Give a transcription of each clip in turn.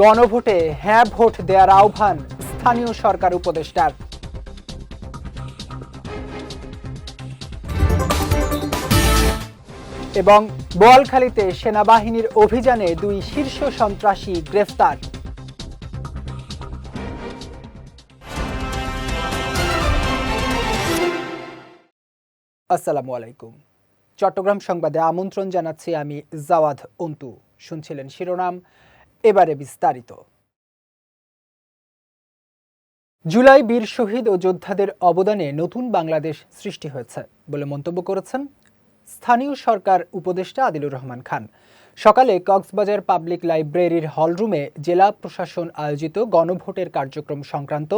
গণভোটে হ্যাঁ ভোট দেওয়ার আহ্বান স্থানীয় সরকার উপদেষ্টার। এবং বোয়ালখালীতে সেনাবাহিনীর অভিযানে দুই শীর্ষ সন্ত্রাসী গ্রেফতার। আসসালামু আলাইকুম। চট্টগ্রাম সংবাদে আমন্ত্রণ জানাচ্ছি আমি জাওয়াদ অন্তু। শুনছিলেন শিরোনাম এবারে বিস্তারিত। জুলাই বীর শহীদ ও যোদ্ধাদের অবদানে নতুন বাংলাদেশ সৃষ্টি হয়েছে বলে মন্তব্য করেছেন স্থানীয় সরকার উপদেষ্টা আদিলুর রহমান খান। সকালে কক্সবাজার পাবলিক লাইব্রেরির হলরুমে জেলা প্রশাসন আয়োজিত গণভোটের কার্যক্রম সংক্রান্ত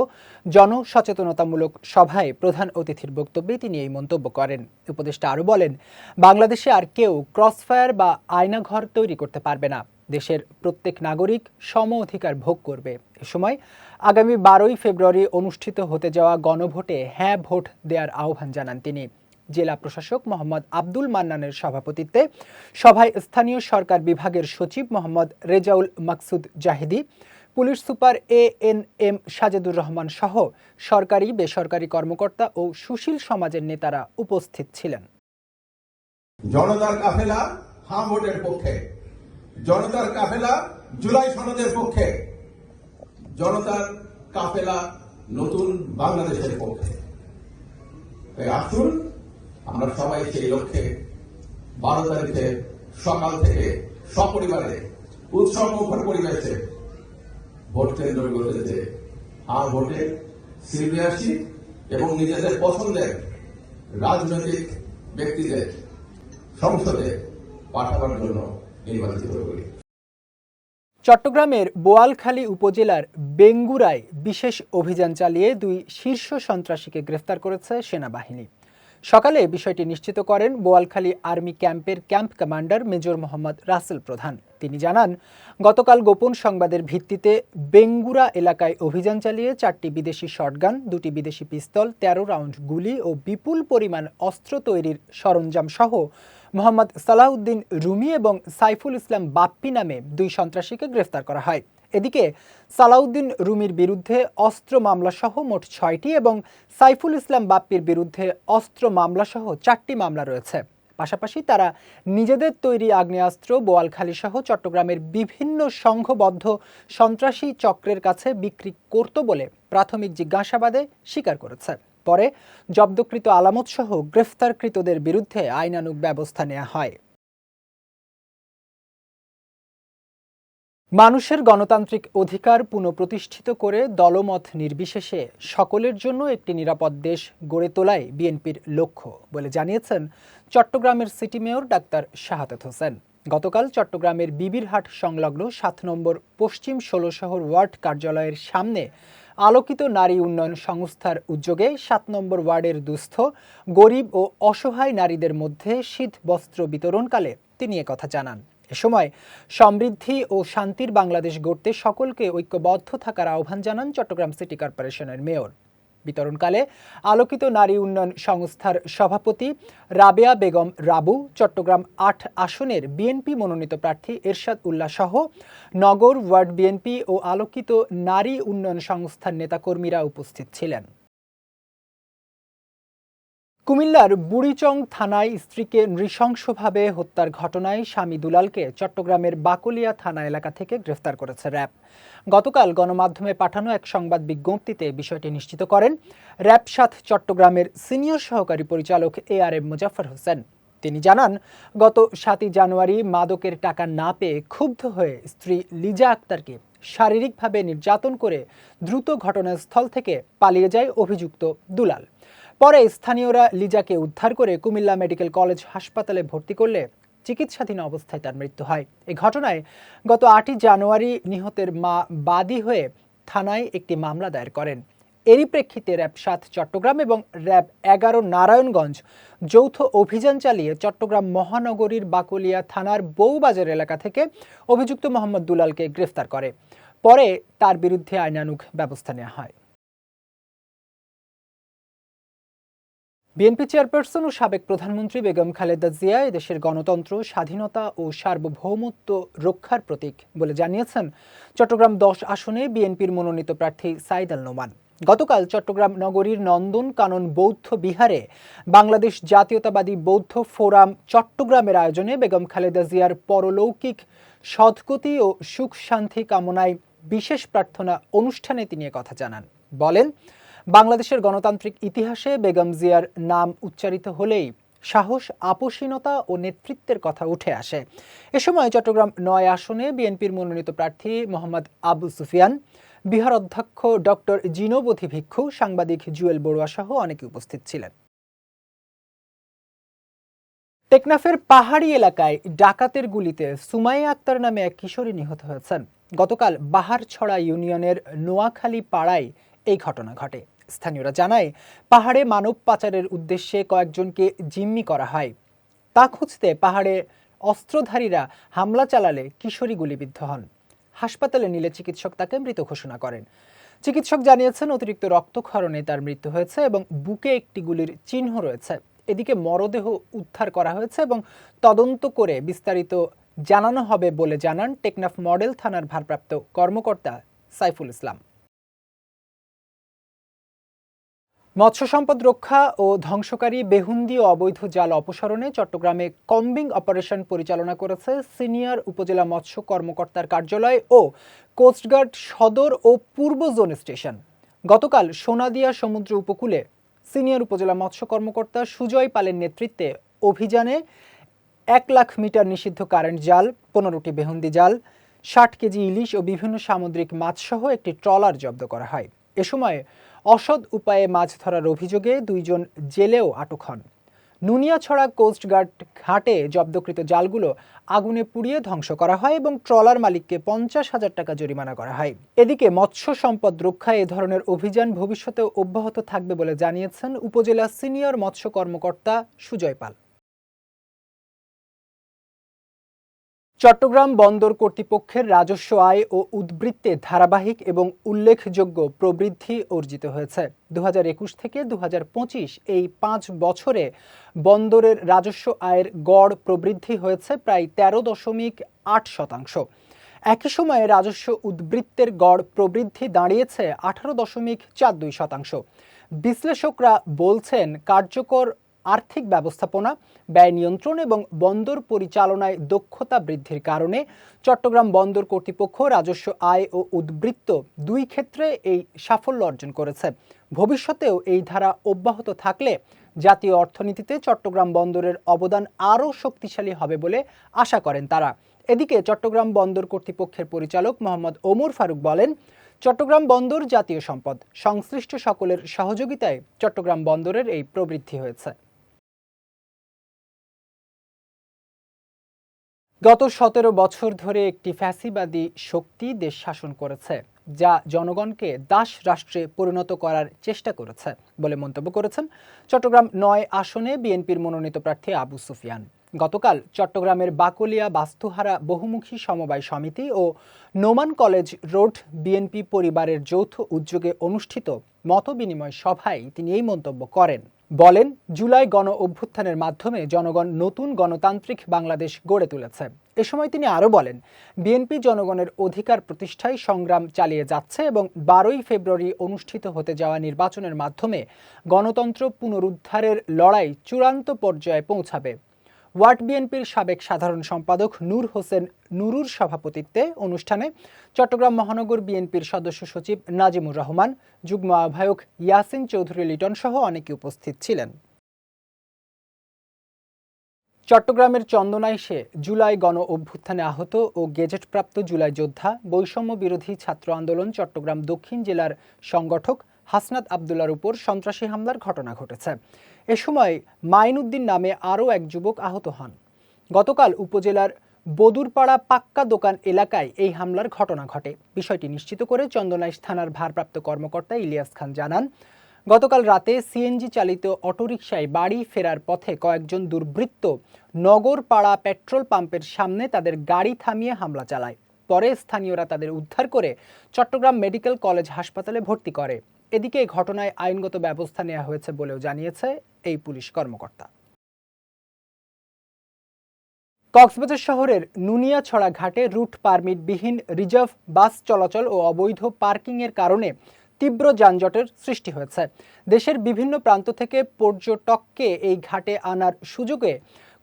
জনসচেতনতামূলক সভায় প্রধান অতিথির বক্তব্যে তিনি এই মন্তব্য করেন। উপদেষ্টা আরও বলেন, বাংলাদেশে আর কেউ ক্রসফায়ার বা আয়নাঘর তৈরি করতে পারবে না। দেশের প্রত্যেক নাগরিক সম অধিকার ভোগ করবে। এ সময় আগামী বারোই ফেব্রুয়ারি অনুষ্ঠিত হতে যাওয়া গণভোটে হ্যাঁ ভোট দেওয়ার আহ্বান জানান তিনি। জেলা প্রশাসক মোহাম্মদ আব্দুল মান্নানের সভাপতিত্বে সভায় স্থানীয় সরকার বিভাগের সচিব Mohammad Rezaul Maksud Zahidi, police super A N M Sajedur Rahman সহ সরকারি, বেসরকারি কর্মকর্তা ও সুশীল সমাজের নেতারা উপস্থিত ছিলেন। জনতার কাফেলা হাঁ ভোটের পক্ষে। জনতার কাফেলা জুলাই সনদের পক্ষে। জনতার কাফেলা নতুন বাংলাদেশের পক্ষে। তাই আসুন, আমরা সবাই সেই লক্ষ্যে বারো তারিখে সকাল থেকে সপরিবারে, উৎসব মুখর পরিবেশে ভোট কেন্দ্রগুলোতে আর ভোটে সিলভে আসি এবং নিজেদের পছন্দের রাজনৈতিক ব্যক্তিদের সংসদে পাঠাবার জন্য নির্বাচিত করি চট্টগ্রামের বোয়ালখালী উপজেলার বেঙ্গুরায় বিশেষ অভিযান চালিয়ে দুই শীর্ষ সন্ত্রাসীকে গ্রেফতার করেছে সেনাবাহিনী। সকালে বিষয়টি নিশ্চিত করেন বোয়ালখালী আর্মি ক্যাম্পের camp commander major Mohammad Rasel Pradhan. তিনি জানান, গতকাল গোপন সংবাদের ভিত্তিতে বেঙ্গুরা এলাকায় অভিযান চালিয়ে চারটি বিদেশি শটগান, দুটি বিদেশি পিস্তল, তেরো রাউন্ড গুলি ও বিপুল পরিমাণ অস্ত্র তৈরির সরঞ্জাম সহ মোহাম্মদ সালাউদ্দিন রুমি এবং সাইফুল ইসলাম বাপ্পি নামে দুই সন্ত্রাসীকে গ্রেফতার করা হয়। এদিকে সালাউদ্দিন রুমির বিরুদ্ধে অস্ত্র মামলাসহ মোট ছয়টি এবং সাইফুল ইসলাম বাপ্পির বিরুদ্ধে অস্ত্র মামলাসহ চারটি মামলা রয়েছে। পাশাপাশি তারা নিজেদের তৈরি আগ্নেয়াস্ত্র বোয়ালখালী সহ চট্টগ্রামের বিভিন্ন সংঘবদ্ধ সন্ত্রাসী চক্রের কাছে বিক্রি করত বলে প্রাথমিক জিজ্ঞাসাবাদে স্বীকার করেছে। পরে জব্দকৃত আলামতসহ গ্রেফতারকৃতদের বিরুদ্ধে আইনানুগ ব্যবস্থা নেওয়া হয়। মানুষের গণতান্ত্রিক অধিকার পুনঃপ্রতিষ্ঠিত করে দলমত নির্বিশেষে সকলের জন্য একটি নিরাপদ দেশ গড়ে তোলাই বিএনপির লক্ষ্য বলে জানিয়েছেন চট্টগ্রামের city mayor doctor Shahadat Hossain. গতকাল চট্টগ্রামের বিবিরহাট সংলগ্ন সাত নম্বর পশ্চিম ষোলশহর ওয়ার্ড কার্যালয়ের সামনে আলোকিত নারী উন্নয়ন সংস্থার উদ্যোগে সাত নম্বর ওয়ার্ডের দুস্থ, গরিব ও অসহায় নারীদের মধ্যে শীত বস্ত্র বিতরণকালে তিনি কথা জানান। এ সময় সমৃদ্ধি ও শান্তির বাংলাদেশ গড়তে সকলকে ঐক্যবদ্ধ থাকার আহ্বান জানান চট্টগ্রাম সিটি কর্পোরেশনের মেয়র। বিতরণকালে আলোকিত নারী উন্নয়ন সংস্থার সভাপতি রাবেয়া বেগম রাবু, চট্টগ্রাম আট আসনের বিএনপি মনোনীত প্রার্থী এরশাদ উল্লাহ সহ নগর ওয়ার্ড বিএনপি ও আলোকিত নারী উন্নয়ন সংস্থার নেতাকর্মীরা উপস্থিত ছিলেন। কুমিল্লার বুড়িচং থানায় স্ত্রীকে নৃশংসভাবে হত্যার ঘটনায় স্বামী দুলালকে চট্টগ্রামের বাকলিয়া থানা এলাকা থেকে গ্রেফতার করেছে র্যাব। গতকাল গণমাধ্যমে পাঠানো এক সংবাদ বিজ্ঞপ্তিতে বিষয়টি নিশ্চিত করেন র্যাব সাত চট্টগ্রামের সিনিয়র সহকারী পরিচালক A R M Muzaffar Hossain. তিনি জানান, গত সাতই জানুয়ারি মাদকের টাকা না পেয়ে ক্ষুব্ধ হয়ে স্ত্রী লিজা আক্তারকে শারীরিকভাবে নির্যাতন করে দ্রুত ঘটনাস্থল থেকে পালিয়ে যায় অভিযুক্ত দুলাল। পরে স্থানীয়রা লিজাকে উদ্ধার করে কুমিল্লা মেডিকেল কলেজ হাসপাতালে ভর্তি করলে চিকিৎসাধীন অবস্থায় তার মৃত্যু হয়। এই ঘটনায় গত আটই জানুয়ারি নিহতের মা বাদী হয়ে থানায় একটি মামলা দায়ের করেন। এরই প্রেক্ষিতে র্যাব সাত চট্টগ্রাম এবং র্যাব এগারো নারায়ণগঞ্জ যৌথ অভিযান চালিয়ে চট্টগ্রাম মহানগরীর বাকলিয়া থানার বউবাজার এলাকা থেকে অভিযুক্ত মোহাম্মদ দুলালকে গ্রেফতার করে। পরে তার বিরুদ্ধে আইনানুগ ব্যবস্থা নেওয়া হয়। বিএনপি চেয়ারপারসন ও সাবেক প্রধানমন্ত্রী বেগম খালেদা জিয়া এদেশের গণতন্ত্র, স্বাধীনতা ও সার্বভৌমত্ব রক্ষার প্রতীক বলে জানিয়েছেন চট্টগ্রাম দশ আসনে বিএনপির মনোনীত প্রার্থী সাইদ আল নোমান। গতকাল চট্টগ্রাম নগরীর নন্দন কানন বৌদ্ধ বিহারে বাংলাদেশ জাতীয়তাবাদী বৌদ্ধ ফোরাম চট্টগ্রামের আয়োজনে বেগম খালেদা জিয়ার পরলৌকিক সদ্গতি ও সুখ শান্তি কামনায় বিশেষ প্রার্থনা অনুষ্ঠানে তিনি কথা জানান। বলেন বাংলাদেশের গণতান্ত্রিক ইতিহাসে বেগম জিয়ার নাম উচ্চারিত হলেই সাহস আপসীনতা ও নেতৃত্বের কথা উঠে আসে। এ সময় চট্টগ্রাম নয় আসনে বিএনপির মনোনীত প্রার্থী মোহাম্মদ আবু সুফিয়ান, বিহার অধ্যক্ষ ডক্টর জিনবধি ভিক্ষু, সাংবাদিক জুয়েল বড়ুয়া সহ অনেকে উপস্থিত ছিলেন। টেকনাফের পাহাড়ি এলাকায় ডাকাতের গুলিতে সুমাইয়া আক্তার নামে এক কিশোরী নিহত হয়েছেন। গতকাল বাহারছড়া ইউনিয়নের নোয়াখালী পাড়ায় এই ঘটনা ঘটে। স্থানীয়রা জানায়, পাহাড়ে মানব পাচারের উদ্দেশ্যে কয়েকজনকে জিম্মি করা হয়। তা খুঁজতে পাহাড়ে অস্ত্রধারীরা হামলা চালালে কিশোরী গুলিবিদ্ধ হন। হাসপাতালে নিলে চিকিৎসক তাকে মৃত ঘোষণা করেন। চিকিৎসক জানিয়েছেন, অতিরিক্ত রক্তক্ষরণে তার মৃত্যু হয়েছে এবং বুকে একটি গুলির চিহ্ন রয়েছে। এদিকে মরদেহ উদ্ধার করা হয়েছে এবং তদন্ত করে বিস্তারিত জানানো হবে বলে জানান টেকনাফ মডেল থানার ভারপ্রাপ্ত কর্মকর্তা সাইফুল ইসলাম। মৎস্য সম্পদ রক্ষা ও ধ্বংসকারী বেহুন্দি ও অবৈধ জাল অপসারণে চট্টগ্রামে কম্বিং অপারেশন পরিচালনা করেছে সিনিয়র উপজেলা মৎস্য কর্মকর্তার কার্যালয় ও কোস্টগার্ড সদর ও পূর্ব জোন স্টেশন। গতকাল সোনাদিয়া সমুদ্র উপকূলে সিনিয়র উপজেলা মৎস্য কর্মকর্তা সুজয় পালের নেতৃত্বে অভিযানে এক লাখ মিটার নিষিদ্ধ কারেন্ট জাল, পনেরোটি বেহুন্দি জাল, ষাট কেজি ইলিশ ও বিভিন্ন সামুদ্রিক মাছসহ একটি ট্রলার জব্দ করা হয়। এ সময় অসৎ উপায়ে মাছ ধরার অভিযোগে দুইজন জেলেও আটক হন। নুনিয়াছড়া কোস্টগার্ড ঘাটে জব্দকৃত জালগুলো আগুনে পুড়িয়ে ধ্বংস করা হয় এবং ট্রলার মালিককে পঞ্চাশ হাজার টাকা জরিমানা করা হয়। এদিকে মৎস্য সম্পদ রক্ষায় এ ধরনের অভিযান ভবিষ্যতে অব্যাহত থাকবে বলে জানিয়েছেন উপজেলা সিনিয়র মৎস্য কর্মকর্তা সুজয় পাল। চট্টগ্রাম বন্দর কর্তৃপক্ষের রাজস্ব আয় ও উদ্বৃত্তে ধারাবাহিক এবং উল্লেখযোগ্য প্রবৃদ্ধি অর্জিত হয়েছে। দু হাজার একুশ থেকে দু হাজার পঁচিশ এই পাঁচ বছরে বন্দরের রাজস্ব আয়ের গড় প্রবৃদ্ধি হয়েছে প্রায় তেরো দশমিক আট শতাংশ। একই সময়ে রাজস্ব উদ্বৃত্তের গড় প্রবৃদ্ধি দাঁড়িয়েছে আঠারো দশমিক চার দুই শতাংশ। বিশ্লেষকরা বলছেন, কার্যকর আর্থিক ব্যবস্থাপনা, ব্যয় নিয়ন্ত্রণ এবং বন্দর পরিচালনায় দক্ষতা বৃদ্ধির কারণে চট্টগ্রাম বন্দর কর্তৃপক্ষ রাজস্ব আয় ও উদ্বৃত্ত দুই ক্ষেত্রে এই সাফল্য অর্জন করেছে। ভবিষ্যতেও এই ধারা অব্যাহত থাকলে জাতীয় অর্থনীতিতে চট্টগ্রাম বন্দরের অবদান আরও শক্তিশালী হবে বলে আশা করেন তারা। এদিকে চট্টগ্রাম বন্দর কর্তৃপক্ষের পরিচালক মোহাম্মদ ওমর ফারুক বলেন, চট্টগ্রাম বন্দর জাতীয় সম্পদ, সংশ্লিষ্ট সকলের সহযোগিতায় চট্টগ্রাম বন্দরের এই প্রবৃদ্ধি হয়েছে। গত সতেরো বছর ধরে একটি ফ্যাসিবাদী শক্তি দেশ শাসন করেছে, যা জনগণকে দাস রাষ্ট্রে পরিণত করার চেষ্টা করেছে বলে মন্তব্য করেছেন চট্টগ্রাম নয় আসনে বিএনপির মনোনীত প্রার্থী আবু সুফিয়ান। গতকাল চট্টগ্রামের বাকলিয়া বাস্তুহারা বহুমুখী সমবায় সমিতি ও নোমান কলেজ রোড বিএনপি পরিবারের যৌথ উদ্যোগে অনুষ্ঠিত মতবিনিময় সভায় তিনি এই মন্তব্য করেন। বলেন, জুলাই গণ অভ্যুত্থানের মাধ্যমে জনগণ নতুন গণতান্ত্রিক বাংলাদেশ গড়ে তুলেছে। এ সময় তিনি আরও বলেন, বিএনপি জনগণের অধিকার প্রতিষ্ঠায় সংগ্রাম চালিয়ে যাচ্ছে এবং বারোই ফেব্রুয়ারি অনুষ্ঠিত হতে যাওয়া নির্বাচনের মাধ্যমে গণতন্ত্র পুনরুদ্ধারের লড়াই চূড়ান্ত পর্যায়ে পৌঁছাবে। ওয়ার্ড বিএনপির সাবেক সাধারণ সম্পাদক নূর হোসেন নুরুর সভাপতিত্বে অনুষ্ঠানে চট্টগ্রাম মহানগর বিএনপির সদস্য সচিব নাজিমুর রহমান, যুগ্ম আহ্বায়ক ইয়াসিন চৌধুরী লিটন সহ অনেকে উপস্থিত ছিলেন। চট্টগ্রামের চন্দনাইশে জুলাই গণ অভ্যুত্থানে আহত ও গেজেটপ্রাপ্ত জুলাই যোদ্ধা, বৈষম্য বিরোধী ছাত্র আন্দোলন চট্টগ্রাম দক্ষিণ জেলার সংগঠক হাসনাত আবদুল্লার উপর সন্ত্রাসী হামলার ঘটনা ঘটেছে। এ সময় মাইনুদ্দিন নামে আরও এক যুবক আহত হন। গতকাল উপজেলার বদুরপাড়া পাক্কা দোকান এলাকায় এই হামলার ঘটনা ঘটে। বিষয়টি নিশ্চিত করে চন্দনাইশ থানার ভারপ্রাপ্ত কর্মকর্তা ইলিয়াস খান জানান গতকাল রাতে সিএনজি চালিত অটোরিকশায় বাড়ি ফেরার পথে কয়েকজন দুর্বৃত্ত নগরপাড়া পেট্রোল পাম্পের সামনে তাদের গাড়ি থামিয়ে হামলা চালায়। পরে স্থানীয়রা তাদের উদ্ধার করে চট্টগ্রাম মেডিকেল কলেজ হাসপাতালে ভর্তি করে। এদিকে এই ঘটনায় আইনগত ব্যবস্থা নেওয়া হয়েছে বলেও জানিয়েছে এই পুলিশ কর্মকর্তা। কক্সবাজার শহরের নুনিয়াছড়া ঘাটে রুট পারমিটবিহীন রিজার্ভ বাস চলাচল ও অবৈধ পার্কিংয়ের কারণে তীব্র যানজটের সৃষ্টি হয়েছে। দেশের বিভিন্ন প্রান্ত থেকে পর্যটককে এই ঘাটে আনার সুযোগে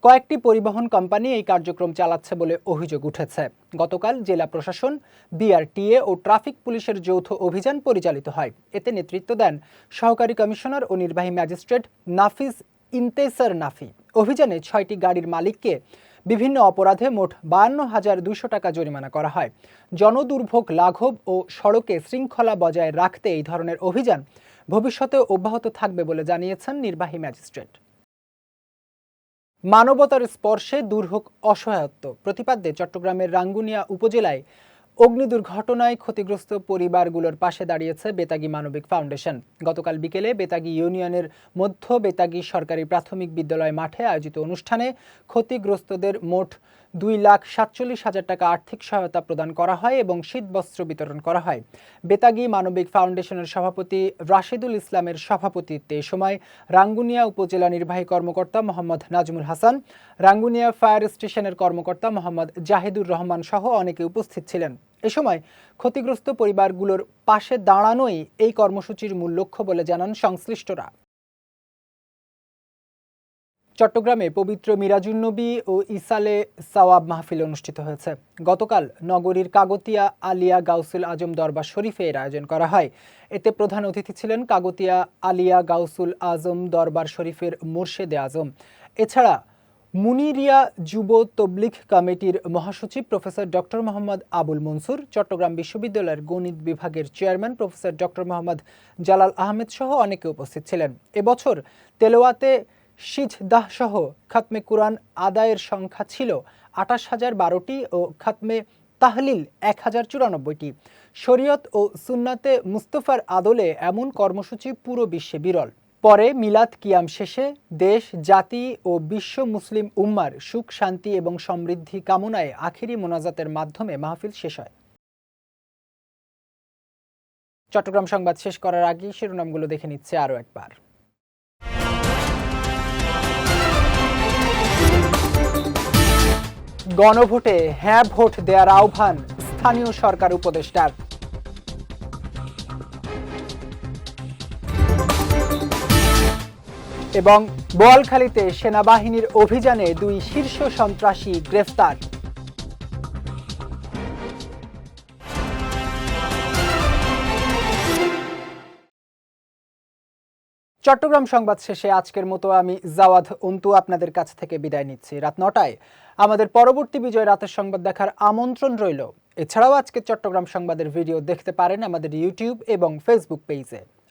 কয়েকটি পরিবহন কোম্পানি এই কার্যক্রম চালাচ্ছে বলে অভিযোগ উঠেছে। গতকাল জেলা প্রশাসন, বিআরটিএ ও ট্রাফিক পুলিশের যৌথ অভিযান পরিচালিত হয়। এতে নেতৃত্ব দেন সহকারী কমিশনার ও নির্বাহী ম্যাজিস্ট্রেট নাফিস ইন্তেসার নাফি। অভিযানে ছয়টি গাড়ির মালিককে বিভিন্ন অপরাধে মোট বায়ান্ন হাজার দুশো টাকা জরিমানা করা হয়। জনদুর্ভোগ, লাঘব ও সড়কে শৃঙ্খলা বজায় রাখতে এই ধরনের অভিযান ভবিষ্যতেও অব্যাহত থাকবে বলে জানিয়েছেন নির্বাহী ম্যাজিস্ট্রেট। মানবতার স্পর্শে দুর্ভোগ, অসহায়ত্ব প্রতিপাদ্যে চট্টগ্রামের রাঙ্গুনিয়া উপজেলায় অগ্নি দুর্ঘটনায় ক্ষতিগ্রস্ত পরিবারগুলোর পাশে দাঁড়িয়েছে বেতাগী মানবিক ফাউন্ডেশন। গতকাল বিকেলে বেতাগী ইউনিয়নের মধ্য বেতাগী সরকারি প্রাথমিক বিদ্যালয় মাঠে আয়োজিত অনুষ্ঠানে ক্ষতিগ্রস্তদের মোট দুই লাখ সাতচল্লিশ হাজার টাকা আর্থিক সহায়তা প্রদান করা হয় এবং শীতবস্ত্র বিতরণ করা হয়। বেতাগী মানবিক ফাউন্ডেশনের সভাপতি রাশেদুল ইসলামের সভাপতিত্বে এ সময় রাঙ্গুনিয়া উপজেলা নির্বাহী কর্মকর্তা মোহাম্মদ নাজমুল হাসান রাঙ্গুনিয়া ফায়ার স্টেশনের কর্মকর্তা মোহাম্মদ জাহিদুর রহমান সহ অনেকে উপস্থিত ছিলেন। এ সময় ক্ষতিগ্রস্ত পরিবারগুলোর পাশে দাঁড়ানোই এই কর্মসূচির মূল লক্ষ্য বলে জানান সংশ্লিষ্টরা। চট্টগ্রামে পবিত্র মিরাজুন্নবী ও ইসালে সাওয়াব মাহফিল অনুষ্ঠিত হয়েছে। গতকাল নগরীর কাগতিয়া আলিয়া গাউসুল আজম দরবার শরীফে এর আয়োজন করা হয়। এতে প্রধান অতিথি ছিলেন কাগতিয়া আলিয়া গাউসুল আজম দরবার শরীফের মুর্শেদে আজম। এছাড়া মুনিরিয়া যুব তবলিগ কমিটির মহাসচিব প্রফেসর ডক্টর মোহাম্মদ আবুল মনসুর, চট্টগ্রাম বিশ্ববিদ্যালয়ের গণিত বিভাগের chairman professor doctor Mohammad Jalal Ahmed সহ অনেকে উপস্থিত ছিলেন। এবছর তেলোয়াতে সিজদাহ সহ খাতমে কুরআন আদায়ের সংখ্যা ছিল আঠাশ হাজার বারোটি ও খাতমে তাহলিল এক হাজার চুরানব্বইটি। শরীয়ত ও সুন্নাতে মুস্তফার আদলে এমন কর্মসূচি পুরো বিশ্বে বিরল। পরে মিলাদ কিয়াম শেষে দেশ, জাতি ও বিশ্ব মুসলিম উম্মার সুখ, শান্তি এবং সমৃদ্ধি কামনায় আখিরি মোনাজাতের মাধ্যমে মাহফিল শেষ হয়। চট্টগ্রাম সংবাদ শেষ করার আগে শিরোনামগুলো দেখে নিচ্ছে আরও একবার। গণভোটে হ্যাঁ ভোট দেওয়ার আহ্বান স্থানীয় সরকার উপদেষ্টার। এবং বোয়ালখালীতে সেনাবাহিনীর অভিযানে দুই শীর্ষ সন্ত্রাসী গ্রেফতার। চট্টগ্রাম সংবাদ শেষে আজকের মতো আমি জাওয়াদ অন্তু আপনাদের কাছ থেকে বিদায় নিচ্ছি। রাত নটায় আমাদের পরবর্তী বিজয় রাতের সংবাদ দেখার আমন্ত্রণ রইল। এছাড়াও আজকে চট্টগ্রাম সংবাদের ভিডিও দেখতে পারেন আমাদের ইউটিউব এবং ফেসবুক পেজে।